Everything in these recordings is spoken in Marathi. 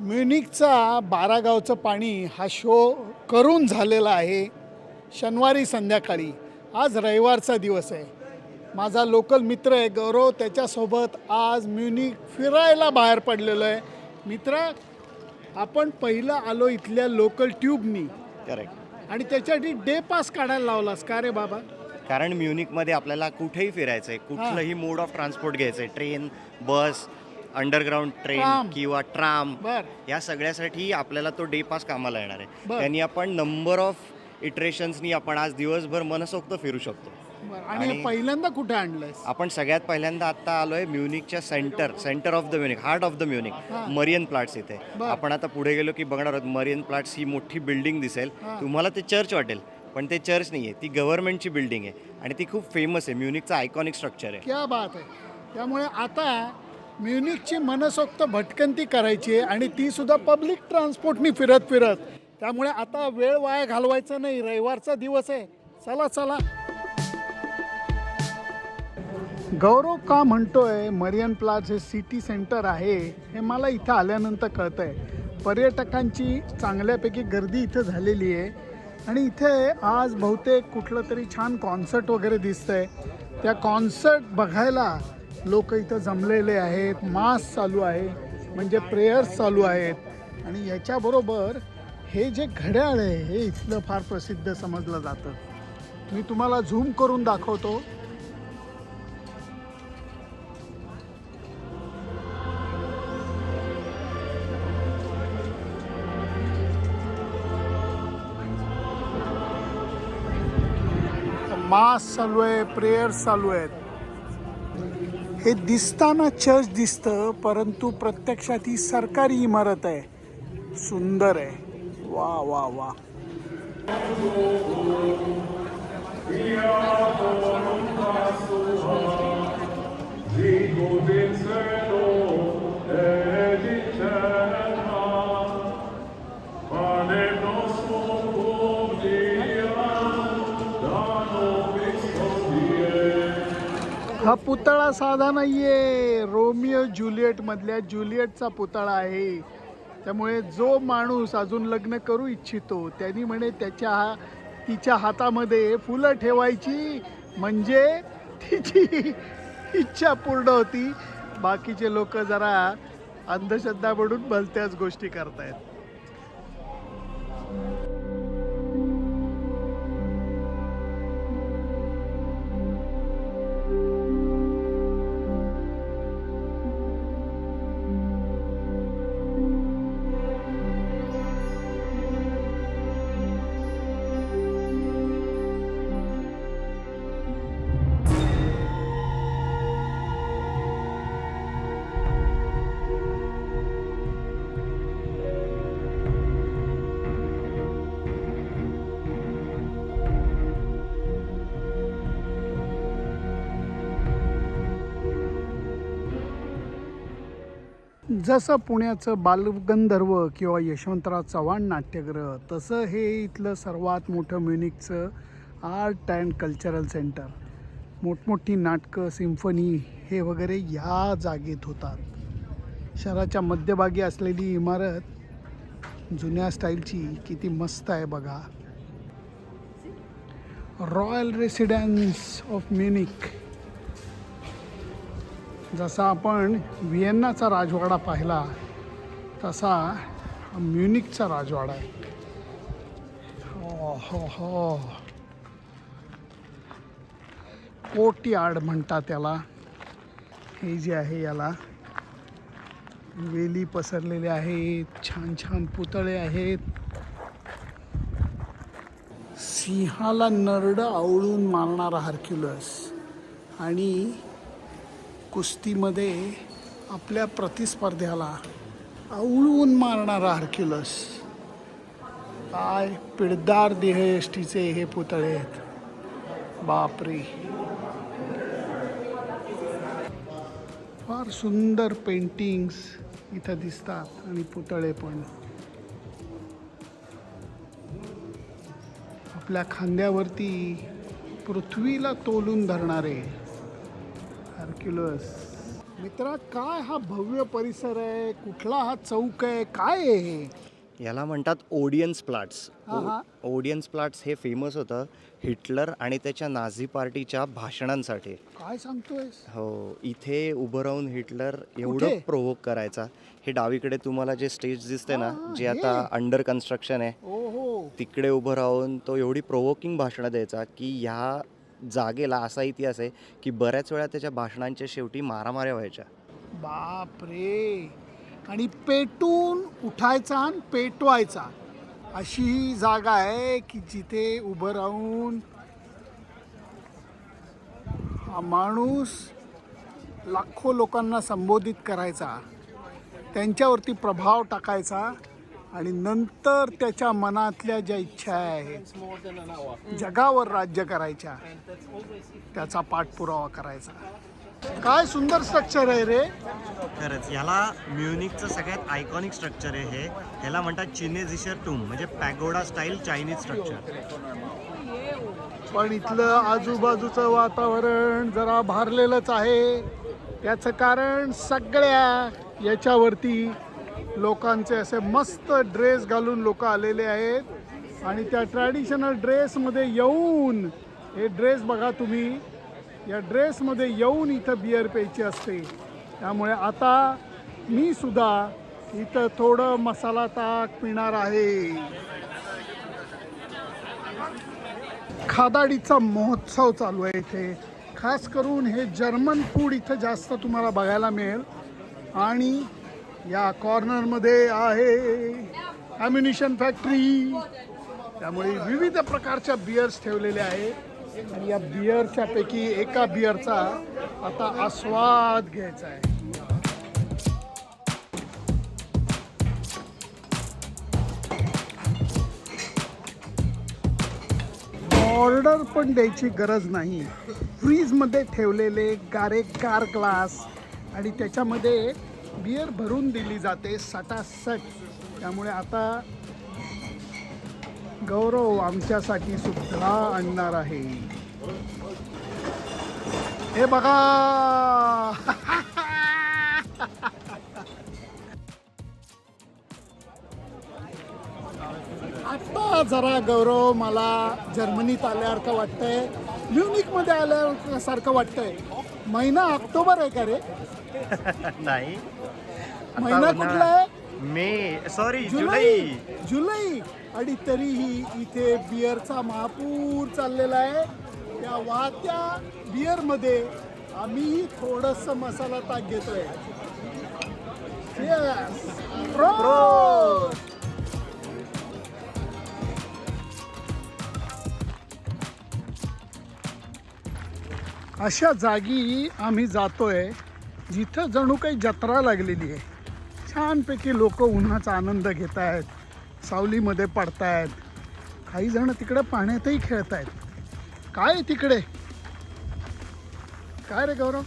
म्युनिकचा बारागावचं पाणी हा शो करून झालेला आहे शनिवारी संध्याकाळी. आज रविवारचा दिवस आहे. माझा लोकल मित्र आहे गौरव त्याच्यासोबत आज म्युनिक फिरायला बाहेर पडलेलो आहे. मित्र आपण पहिलं आलो इथल्या लोकल ट्यूबनी. करेक्ट आणि त्याच्यासाठी डे पास काढायला लावलास का रे बाबा? कारण म्युनिकमध्ये आपल्याला कुठेही फिरायचं आहे कुठलंही मोड ऑफ ट्रान्सपोर्ट घ्यायचं आहे train bus underground train tram. किंवा ट्राम बर या सगळ्यासाठी आपल्याला तो डे पास कामाला येणार आहे बरं. त्यांनी आपण नंबर ऑफ इटरेशन्सनी आपण आज दिवसभर मनसोक्त फिरू शकतो बर आणि आणि- पहिल्यांदा कुठे आणलंयस आपण सगळ्यात पहिल्यांदा आता आलोय म्युनिकच्या centre centre of the Munich heart of the Munich. Marienplatz इथे बरं. आपण आता पुढे गेलो की बघणार आहोत मरियन प्लाट्स ही मोठी बिल्डिंग दिसेल. तुम्हाला ते चर्च वाटेल पण ते चर्च नाही आहे ती गव्हर्नमेंटची बिल्डिंग आहे आणि ती खूप फेमस आहे म्युनिकचं आयकॉनिक स्ट्रक्चर आहे क्या बात आहे त्यामुळे आता म्युनिकची मनसोक्त भटकंती करायची आहे आणि तीसुद्धा पब्लिक ट्रान्सपोर्टनी फिरत फिरत. त्यामुळे आता वेळ वाया घालवायचा नाही. रविवारचा दिवस आहे. चला चला. गौरव का म्हणतोय मरियन प्लाझ हे सिटी सेंटर आहे हे मला इथं आल्यानंतर कळतं आहे पर्यटकांची चांगल्यापैकी गर्दी इथं झालेली आहे. आणि इथे आज बहुतेक कुठलं तरी छान कॉन्सर्ट वगैरे दिसतंय. त्या कॉन्सर्ट बघायला लोक इथं जमलेले आहेत मास चालू आहे म्हणजे प्रेयर्स चालू आहेत. आणि याच्याबरोबर हे जे घड्याळ आहे हे इथलं फार प्रसिद्ध समजलं जातं. मी तुम्हाला झूम करून दाखवतो. मास चालू आहे प्रेयर्स चालू आहेत. हे दिसताना चर्च दिसतं परंतु प्रत्यक्षात ही सरकारी इमारत आहे. सुंदर आहे. वा वा वा. Dico हा पुतळा साधा नाहीये. रोमिओ ज्युलियट मधल्या ज्युलियटचा पुतळा आहे. त्यामुळे जो माणूस अजून लग्न करू इच्छितो त्यांनी म्हणे त्याच्या हा तिच्या हातामध्ये फुलं ठेवायची. म्हणजे तिची इच्छा पूर्ण होती. बाकीचे लोक जरा अंधश्रद्धा म्हणून भलत्याच गोष्टी करतायत. जसं पुण्याचं बालगंधर्व किंवा यशवंतराव चव्हाण नाट्यगृह तसं हे इथलं सर्वात मोठं म्युनिकचं आर्ट अँड कल्चरल सेंटर. मोठमोठी नाटकं सिम्फनी हे वगैरे ह्या जागेत होतात. शहराच्या मध्यभागी असलेली इमारत जुन्या स्टाईलची किती मस्त आहे बघा. रॉयल रेसिडेन्स ऑफ म्युनिक जसा आपण व्हिएन्नाचा राजवाडा पाहिला तसा म्युनिकचा राजवाडा आहे. हो हो हो. कोट यार्ड म्हणतात त्याला. हे जे आहे याला. वेली पसरलेले आहेत छान छान पुतळे आहेत. सिंहाला नरड आवळून मारणारा हरक्युलस आणि कुस्तीमध्ये आपल्या प्रतिस्पर्ध्याला आवळून मारणारा हरक्युलस. काय पिळदार देहयष्टीचे हे पुतळे आहेत. बापरे. फार सुंदर पेंटिंग्स इथं दिसतात आणि पुतळे पण. आपल्या खांद्यावरती पृथ्वीला तोलून धरणारे हर्क्युलस मित्रा काय हा भव्य परिसर आहे? कुठला हा चौक आहे? काय आहे हे? याला म्हणतात ओडियन्स प्लाट्स हा, हा. ओडियन्स प्लाट्स हे फेमस होतं हिटलर आणि त्याच्या नाझी पार्टीच्या भाषणांसाठी. काय सांगतोय हो इथे उभं राहून हिटलर कुठे? एवढं प्रोव्होक करायचा. हे डावीकडे तुम्हाला जे स्टेज दिसते ना जे. आता अंडर कन्स्ट्रक्शन आहे ओहो. तिकडे उभं राहून तो एवढी प्रोव्होकिंग भाषणं द्यायचा की ह्या जागेला असा इतिहास आहे की बऱ्याच वेळा त्याच्या भाषणांच्या शेवटी मारामाऱ्या व्हायच्या. बाप रे आणि पेटून उठायचा आणि पेटवायचा. अशी ही जागा आहे की जिथे उभं राहून हा माणूस लाखो लोकांना संबोधित करायचा त्यांच्यावरती प्रभाव टाकायचा आणि नंतर त्याच्या मनातल्या ज्या इच्छा आहेत जगावर राज्य करायच्या त्याचा पाठपुरावा करायचा. काय सुंदर स्ट्रक्चर आहे रे. खरंच याला म्युनिकचं सगळ्यात आयकॉनिक स्ट्रक्चर आहे हे. ह्याला म्हणतात चिनेझिशर टूम म्हणजे पॅगोडा स्टाईल चायनीज स्ट्रक्चर पण इथलं आजूबाजूचं वातावरण जरा भारलेलंच आहे. त्याचं कारण सगळ्या याच्यावरती लोकांचे असे मस्त ड्रेस घालून लोक आलेले आहेत. आणि त्या ट्रॅडिशनल ड्रेसमध्ये येऊन हे ड्रेस बघा तुम्ही या ड्रेसमध्ये येऊन इथं बिअर प्यायची असते. त्यामुळे आता मी सुद्धा इथं थोडं मसाला ताक पिणार आहे. खादाडीचा महोत्सव चालू आहे इथे. खास करून हे जर्मन फूड इथं जास्त तुम्हाला बघायला मिळेल. आणि या कॉर्नरमध्ये आहे ॲम्युनिशन फॅक्टरी त्यामुळे विविध प्रकारच्या बियर्स ठेवलेल्या आहेत. आणि या बियरच्या पैकी एका बियरचा आता आस्वाद घ्यायचा आहे. ऑर्डर पण द्यायची गरज नाही. फ्रीजमध्ये ठेवलेले गारे कार ग्लास आणि त्याच्यामध्ये बियर भरून दिली जाते सटासट. त्यामुळे आता गौरव आमच्यासाठी सुद्धा आणणार आहे. हे बघा! आता जरा गौरव मला जर्मनीत आल्यासारखं वाटतंय. म्युनिकमध्ये आल्यासारखं वाटतंय. महिना ऑक्टोबर आहे का रे? नाही. महिना कुठला आहे? May sorry July July. आणि तरीही इथे बियरचा महापूर चाललेला आहे. त्या वाहत्या बियरमध्ये आम्ही थोडस मसाला ताक घेतोय. Cheers. Prost. अशा जागी आम्ही जातोय. जिथं जणू काही जत्रा लागलेली आहे छानपैकी लोक उन्हाचा आनंद घेत आहेत सावलीमध्ये पडतायत. काही जण तिकडे पाण्यातही खेळत आहेत काय तिकडे? काय रे गौरव?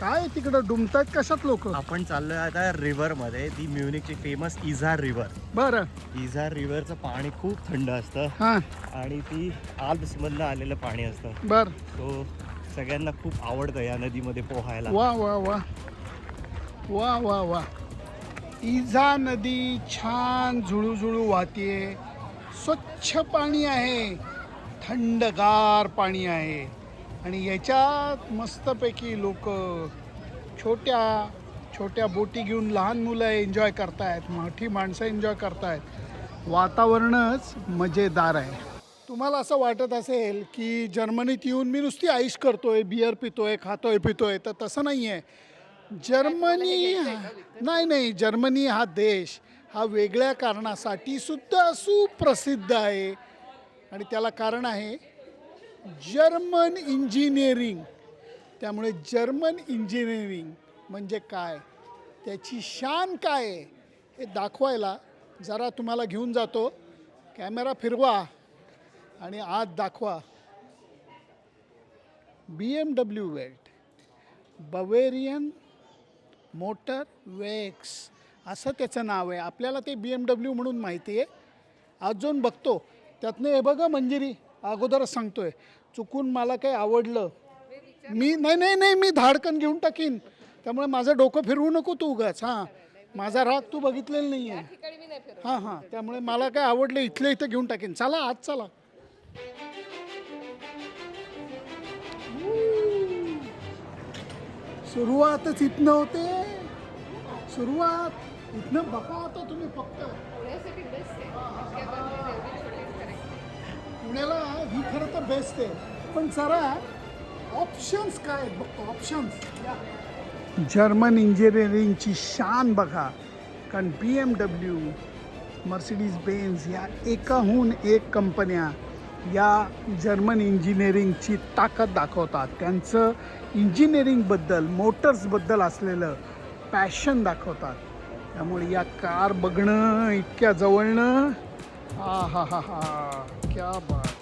काय तिकडं डुंबतायत कशात लोक? आपण चाललोय आता रिव्हरमध्ये ती म्युनिकची फेमस इझार रिव्हर. बरं. इझार रिव्हरचं पाणी खूप थंड असतं. हां. आणि ती आल्प्समधनं आलेलं पाणी असतं. बर. सो सगळ्यांना खूप आवडतं या नदीमध्ये पोहायला. वा वा वा. वा वा वा. इजा नदी छान झुळूझुळू वाहतीये. स्वच्छ पाणी आहे. थंडगार पाणी आहे. आणि याच्यात मस्तपैकी लोक छोट्या छोट्या बोटी घेऊन लहान मुलं एन्जॉय करतायत. मोठी माणसं एन्जॉय करतायत. वातावरणच मजेदार आहे. तुम्हाला असं वाटत असेल की जर्मनीत येऊन मी नुसती आईश करतोय बियर पितोय खातोय पितोय तर तसं नाही आहे जर्मनी नाही नाही जर्मनी हा देश हा वेगळ्या कारणासाठी सुद्धा सुप्रसिद्ध आहे. आणि त्याला कारण आहे जर्मन इंजिनिअरिंग. त्यामुळे जर्मन इंजिनिअरिंग म्हणजे काय? त्याची शान काय आहे? हे दाखवायला जरा तुम्हाला घेऊन जातो. कॅमेरा फिरवा. आणि आज दाखवा. B M W Welt Bavarian motor wax असं त्याचं नाव आहे. आपल्याला ते बी एम डब्ल्यू म्हणून माहिती आहे. आज जाऊन बघतो. त्यातनं हे बघा मंजिरी अगोदरच सांगतोय. चुकून मला काही आवडलं. मी नाही नाही नाही मी धाडकन घेऊन टाकीन. त्यामुळे माझं डोकं फिरवू नको तू उगाच हां. माझा राग तू बघितलेला नाही आहे हां हां. त्यामुळे मला काय आवडलं इथलं इथं घेऊन टाकेन. चला आज चला. सुरुवातच इथनं होते. सुरुवात. इथनं बघा आता तुम्ही फक्त. पुण्याला ही खरं तर बेस्ट आहे. पण जरा ऑप्शन्स काय बघतो ऑप्शन्स जर्मन इंजिनिअरिंगची शान बघा. कारण B M W Mercedes Benz या एकाहून एक कंपन्या या जर्मन इंजिनिअरिंगची ताकद दाखवतात. त्यांचं इंजिनिअरिंगबद्दल मोटर्सबद्दल असलेलं पॅशन दाखवतात. त्यामुळे या कार बघणं इतक्या जवळनं. हा हा हा हा क्या बात.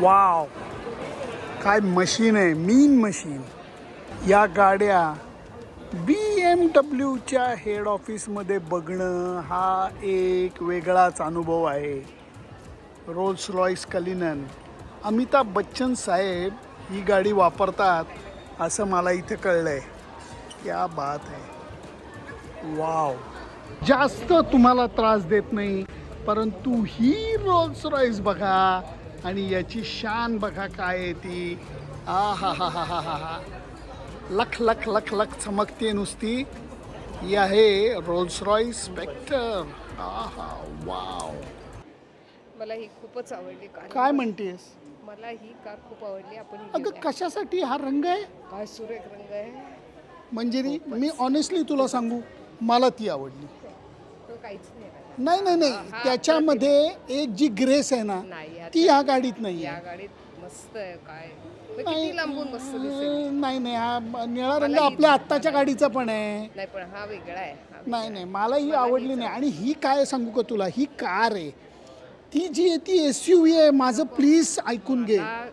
वाव. काय मशीन आहे मीन मशीन या गाड्या बी एम डब्ल्यूच्या हेड ऑफिसमध्ये बघणं हा एक वेगळाच अनुभव आहे. Rolls Royce Cullinan Amitabh Bachchan साहेब ही गाडी वापरतात असं मला इथे कळलं आहे क्या बात आहे. वाव. जास्त तुम्हाला त्रास देत नाही परंतु ही रोल्स रॉईस बघा आणि याची शान बघा काय आहे ती. आ हा हा हा हा हा हा लख लख लख लख चमकते नुसती. ही आहे रोल्स रॉईस स्पेक्टर आ हा वाव. मला ही खूपच आवडली कार काय म्हणतेस? मला ही कार खूप आवडली. आपण ही अगं घेऊया. कशासाठी हा रंग आहे? काय सुरेख रंग आहे. मंजिरी मी ऑनेस्टली तुला सांगू मला ती आवडली. तो काहीच नाही. नाही नाही नाही. हा, त्याच्यामध्ये एक जी ग्रेस आहे ना नाही ती ह्या गाडीत नाही या गाडीत मस्त आहे काय? मग किती लांबून मस्त दिसेल? अं, नाही नाही हा निळा रंग ही- आपल्या आत्ताच्या गाडीचा पण आहे. नाही पण हा वेगळा आहे हा वेगळा नाही मला ही आवडली नाही. आणि ही काय सांगू का तुला? ही कार आहे. ती जी आहे ती एस यू आहे. माझं प्लीज ऐकून घे. हा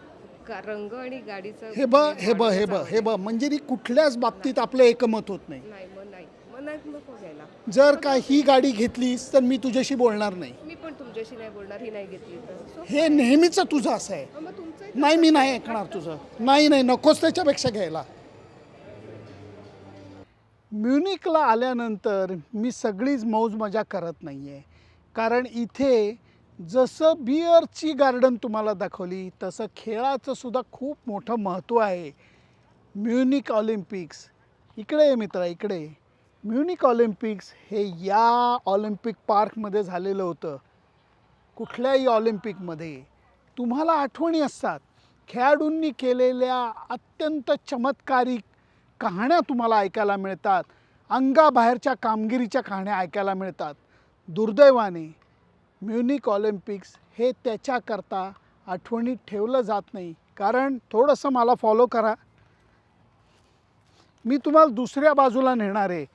का- रंग आणि गाडीचं हे ब म्हणजे हे ब हे ब हे ब म्हणजे ती कुठल्याच बाबतीत आपलं एकमत होत नाही नाही. नको घ्यायला. जर का ही गाडी घेतलीस तर मी तुझ्याशी बोलणार नाही. मी पण तुमच्याशी नाही बोलणार ही नाही घेतली तर. So, हे नेहमीच तुझं असं आहे. मग तुमचं नाही मी नाही ऐकणार तुझं. नाही नाही नकोच त्याच्यापेक्षा घ्यायला. म्युनिकला आल्यानंतर मी सगळीच मौज मजा करत नाही आहे कारण इथे जसं बिअरची गार्डन तुम्हाला दाखवली तसं खेळाचं सुद्धा खूप मोठं महत्त्व आहे. Munich Olympics. इकडे आहे मित्रा इकडे. म्युनिक ऑलिम्पिक्स हे या ऑलिम्पिक पार्कमध्ये झालेलं होतं. कुठल्याही ऑलिम्पिकमध्ये. तुम्हाला आठवणी असतात. खेळाडूंनी केलेल्या अत्यंत चमत्कारिक कहाण्या तुम्हाला ऐकायला मिळतात. अंगाबाहेरच्या कामगिरीच्या कहाण्या ऐकायला मिळतात. दुर्दैवाने म्युनिक ऑलिम्पिक्स हे त्याच्याकरता आठवणीत ठेवलं जात नाही. कारण थोडंसं मला फॉलो करा. मी तुम्हाला दुसऱ्या बाजूला नेणार आहे.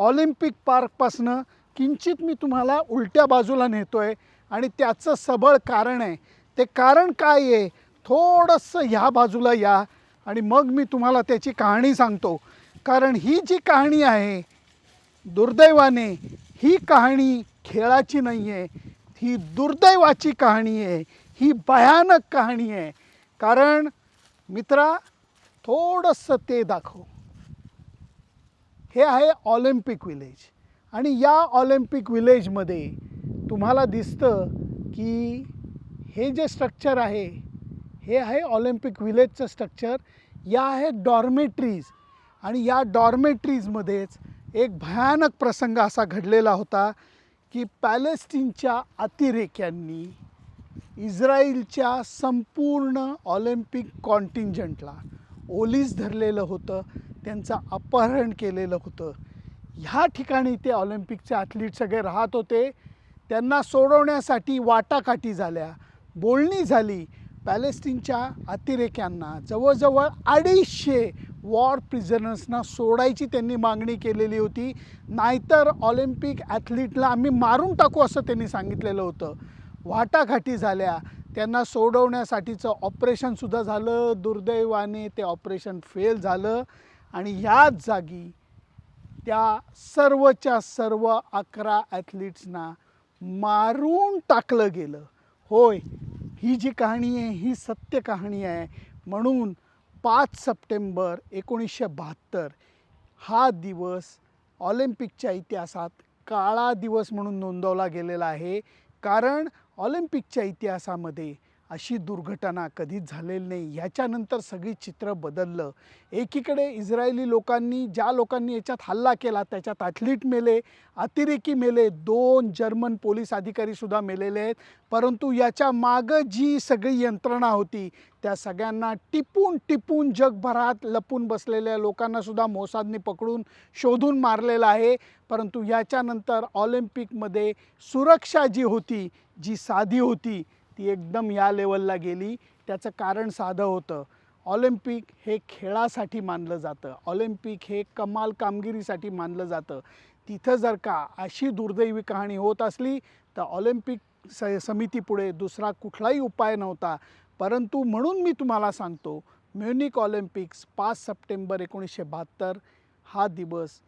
ऑलिम्पिक पार्कपासनं किंचित मी तुम्हाला उलट्या बाजूला नेतो आहे आणि त्याचं सबळ कारण आहे. ते कारण काय आहे? थोडंसं ह्या बाजूला या आणि मग मी तुम्हाला त्याची कहाणी सांगतो. कारण ही जी कहाणी आहे दुर्दैवाने ही कहाणी खेळाची नाही आहे ही दुर्दैवाची कहाणी आहे. ही भयानक कहाणी आहे. कारण मित्रा थोडंसं ते दाखव. हे आहे ऑलिम्पिक विलेज. आणि या ऑलिम्पिक विलेजमध्ये तुम्हाला दिसतं की हे जे स्ट्रक्चर आहे हे आहे ऑलिम्पिक विलेजचं स्ट्रक्चर या आहे डॉर्मेट्रीज आणि या डॉर्मेट्रीजमध्येच एक भयानक प्रसंग असा घडलेला होता की पॅलेस्टीनच्या अतिरेक्यांनी इस्रायलच्या संपूर्ण ऑलिम्पिक कॉन्टिंजंटला ओलीस धरलेलं होतं. त्यांचं अपहरण केलेलं होतं. ह्या ठिकाणी ते ऑलिम्पिकचे ॲथलीट सगळे राहत होते. त्यांना सोडवण्यासाठी वाटाकाटी झाल्या. बोलणी झाली. पॅलेस्टीनच्या अतिरेक्यांना जवळजवळ अडीचशे वॉर प्रिझनर्सना सोडायची त्यांनी मागणी केलेली होती. नाहीतर ऑलिम्पिक ॲथलीटला आम्ही मारून टाकू असं त्यांनी सांगितलेलं होतं. वाटाघाटी झाल्या. त्यांना सोडवण्यासाठीचं ऑपरेशनसुद्धा झालं. दुर्दैवाने ते ऑपरेशन फेल झालं. आणि ह्याच जागी त्या सर्वच्या सर्व अकरा ॲथलीट्सना मारून टाकलं गेलं. होय ही जी कहाणी आहे ही सत्य कहाणी आहे. म्हणून पाच सप्टेंबर एकोणीसशे बहात्तर हा दिवस ऑलिम्पिकच्या इतिहासात काळा दिवस म्हणून नोंदवला गेलेला आहे. कारण ऑलिम्पिकच्या इतिहासामध्ये अशी दुर्घटना कधीच झालेली नाही. ह्याच्यानंतर सगळी चित्र बदललं. एकीकडे इस्रायली लोकांनी ज्या लोकांनी याच्यात हल्ला केला त्याच्यात ॲथलीट मेले अतिरेकी मेले दोन जर्मन पोलीस अधिकारीसुद्धा मेलेले आहेत. परंतु याच्या मागं जी सगळी यंत्रणा होती त्या सगळ्यांना टिपून टिपून जगभरात लपून बसलेल्या लोकांनासुद्धा मोसादने पकडून शोधून मारलेलं आहे. परंतु याच्यानंतर ऑलिम्पिकमध्ये सुरक्षा जी होती जी साधी होती ती एकदम या लेवलला गेली. त्याचं कारण साधं होतं. ऑलिम्पिक हे खेळासाठी मानलं जातं. ऑलिम्पिक हे कमाल कामगिरीसाठी मानलं जातं. तिथं जर का अशी दुर्दैवी कहाणी होत असली तर ऑलिम्पिक स समितीपुढे दुसरा कुठलाही उपाय नव्हता. परंतु म्हणून मी तुम्हाला सांगतो म्युनिक ऑलिम्पिक्स पाच सप्टेंबर एकोणीसशे बहात्तर हा दिवस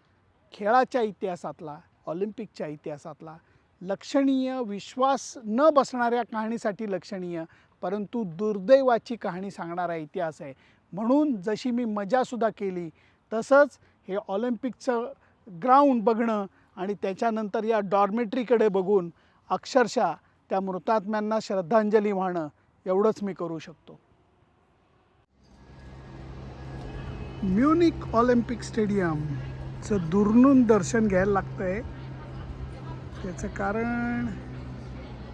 खेळाच्या इतिहासातला ऑलिम्पिकच्या इतिहासातला लक्षणीय विश्वास न बसणाऱ्या कहाणीसाठी लक्षणीय परंतु दुर्दैवाची कहाणी सांगणारा इतिहास आहे. म्हणून जशी मी मजासुद्धा केली तसंच हे ऑलिम्पिकचं ग्राउंड बघणं आणि त्याच्यानंतर या डॉर्मेटरीकडे बघून अक्षरशः त्या मृतात्म्यांना श्रद्धांजली वाहणं एवढंच मी करू शकतो. म्युनिक ऑलिम्पिक स्टेडियमचं दुर्नून दर्शन घ्यायला लागतं आहे त्याचं कारण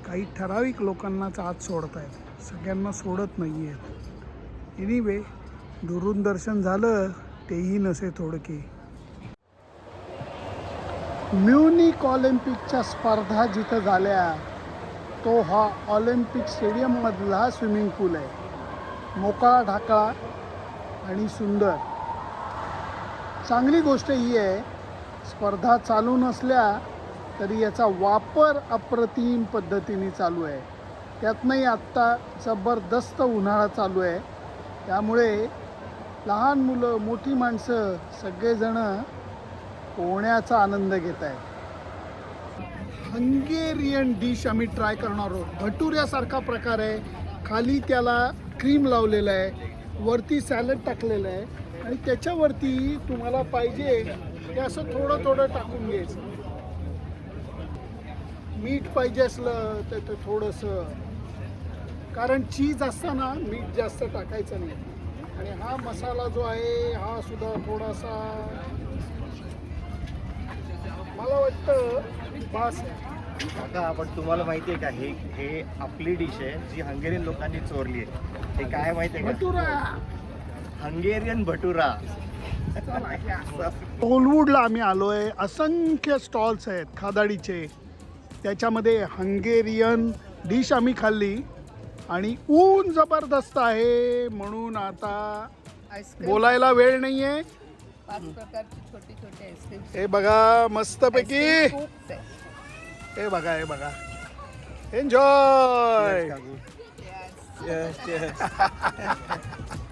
काही ठराविक लोकांनाच आत सोडत आहेत सगळ्यांना सोडत नाही आहेत एनिवे दुरून दर्शन झालं तेही नसे थोडके. म्युनिक ऑलिम्पिकच्या स्पर्धा जिथं झाल्या तो हा ऑलिम्पिक स्टेडियममधला स्विमिंग पूल आहे. मोकळा ढाकळा आणि सुंदर. चांगली गोष्ट ही आहे स्पर्धा चालू नसल्या तरी याचा वापर अप्रतिम पद्धतीने चालू आहे. त्यातनंही आत्ता जबरदस्त उन्हाळा चालू आहे. त्यामुळे लहान मुलं मोठी माणसं सगळेजणं पोहण्याचा आनंद घेत आहेत. हंगेरियन डिश आम्ही ट्राय करणार आहोत. भटुऱ्यासारखा प्रकार आहे. खाली त्याला क्रीम लावलेलं आहे. वरती सॅलड टाकलेलं आहे. आणि त्याच्यावरती तुम्हाला पाहिजे ते असं थोडं थोडं टाकून घ्यायचं. मीठ पाहिजे असलं तर ते थोडंसं. कारण चीज असताना मीठ जास्त टाकायचं नाही. आणि हा मसाला जो आहे हा सुद्धा थोडासा. मला वाटतं बास. आहे काका पण तुम्हाला माहिती आहे का हे हे आपली डिश आहे जी हंगेरियन लोकांनी चोरली आहे. हे काय माहिती आहे का? भटुरा. हंगेरियन भटुरा. टोलवूडला आम्ही आलो आहे असंख्य स्टॉल्स आहेत खादाडीचे. त्याच्यामध्ये हंगेरियन डिश आम्ही खाल्ली आणि ऊन जबरदस्त आहे म्हणून आता आईस्क्रीम. बोलायला वेळ नाही आहे छोटी छोटी हे बघा मस्तपैकी. हे बघा हे बघा. Enjoy Yes.